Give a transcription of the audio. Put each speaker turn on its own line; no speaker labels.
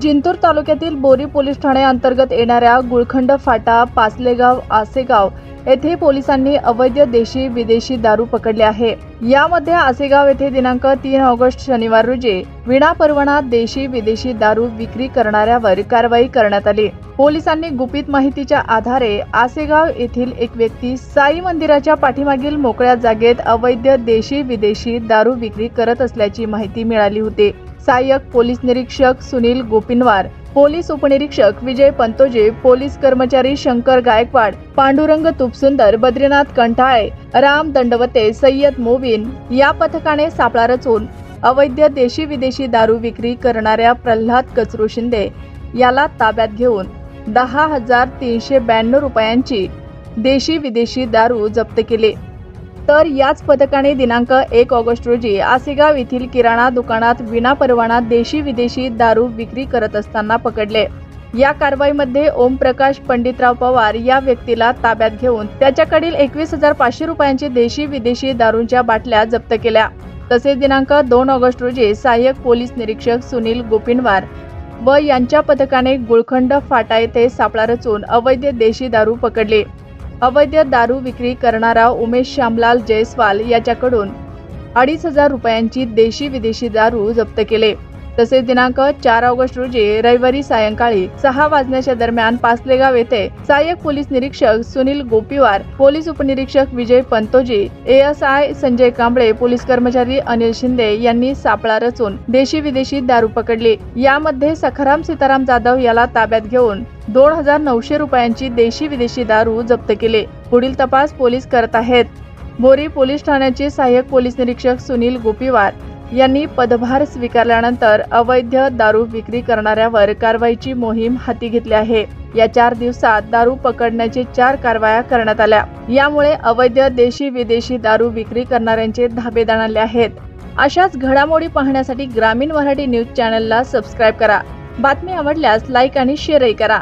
जिंतूर तालुक्यातील बोरी पोलीस ठाणे अंतर्गत येणाऱ्या गुळखंड फाटा पासलेगाव आसेगाव येथे पोलिसांनी अवैध देशी विदेशी दारू पकडले आहे. यामध्ये आसेगाव येथे दिनांक तीन ऑगस्ट शनिवार रोजी विनापरवाना देशी विदेशी दारू विक्री करणाऱ्यावर कारवाई करण्यात आली. पोलिसांनी गुपित माहितीच्या आधारे आसेगाव येथील एक व्यक्ती साई मंदिराच्या पाठीमागील मोकळ्या जागेत अवैध देशी विदेशी दारू विक्री करत असल्याची माहिती मिळाली होती. सहाय्यक पोलीस निरीक्षक सुनील गोपिनवार पोलीस उपनिरीक्षक विजय पंतोजे पोलीस कर्मचारी शंकर गायकवाड पांडुरंग तुपसुंदर बद्रीनाथ कंठाळे राम दंडवते सय्यद मोविन या पथकाने सापळा रचून अवैध देशी विदेशी दारू विक्री करणाऱ्या प्रल्हाद कचरू शिंदे याला ताब्यात घेऊन दहा हजार तीनशे ब्याण्णव रुपयांची देशी विदेशी दारू जप्त केली. तर याच पथकाने दिनांक एक ऑगस्ट रोजी आसेगाव येथील किराणा दुकानात विनापरवाना देशी विदेशी दारू विक्री करत असताना पकडले. या कारवाईमध्ये ओमप्रकाश पंडितराव पवार या व्यक्तीला ताब्यात घेऊन त्याच्याकडील एकवीस हजार पाचशे रुपयांची देशी विदेशी दारूंच्या बाटल्या जप्त केल्या. तसेच दिनांक दोन ऑगस्ट रोजी सहाय्यक पोलीस निरीक्षक सुनील गोपिनवार व यांच्या पथकाने गुळखंड फाटा येथे सापळा रचून अवैध देशी दारू पकडली. अवैध दारू विक्री करणारा उमेश श्यामलाल जयस्वाल याच्याकडून अडीच हजार रुपयांची देशी विदेशी दारू जप्त केले. तसेच दिनांक चार ऑगस्ट रोजी रविवारी सायंकाळी सहा वाजण्याच्या दरम्यान पासलेगाव येथे सहाय्यक पोलीस निरीक्षक सुनील गोपीवार पोलीस उपनिरीक्षक विजय पंतोजी एएसआय संजय कांबळे पोलीस कर्मचारी अनिल शिंदे यांनी सापळा रचून देशी विदेशी दारू पकडली. यामध्ये सखाराम सीताराम जाधव याला ताब्यात घेऊन दोन हजार नऊशे रुपयांची देशी विदेशी दारू जप्त केले. पुढील तपास पोलीस करत आहेत. बोरी पोलीस ठाण्याचे सहाय्यक पोलीस निरीक्षक सुनील गोपीवार यांनी पदभार स्वीकारल्यानंतर अवैध दारू विक्री करणाऱ्यावर कारवाईची मोहीम हाती घेतली आहे. या चार दिवसात दारू पकडण्याचे चार कारवाया करण्यात आल्या. यामुळे अवैध देशी विदेशी दारू विक्री करणाऱ्यांचे धाबे दणाले आहेत. अशाच घडामोडी पाहण्यासाठी ग्रामीण मराठी न्यूज चॅनलला सबस्क्राईब करा. बातमी आवडल्यास लाईक आणि शेअरही करा.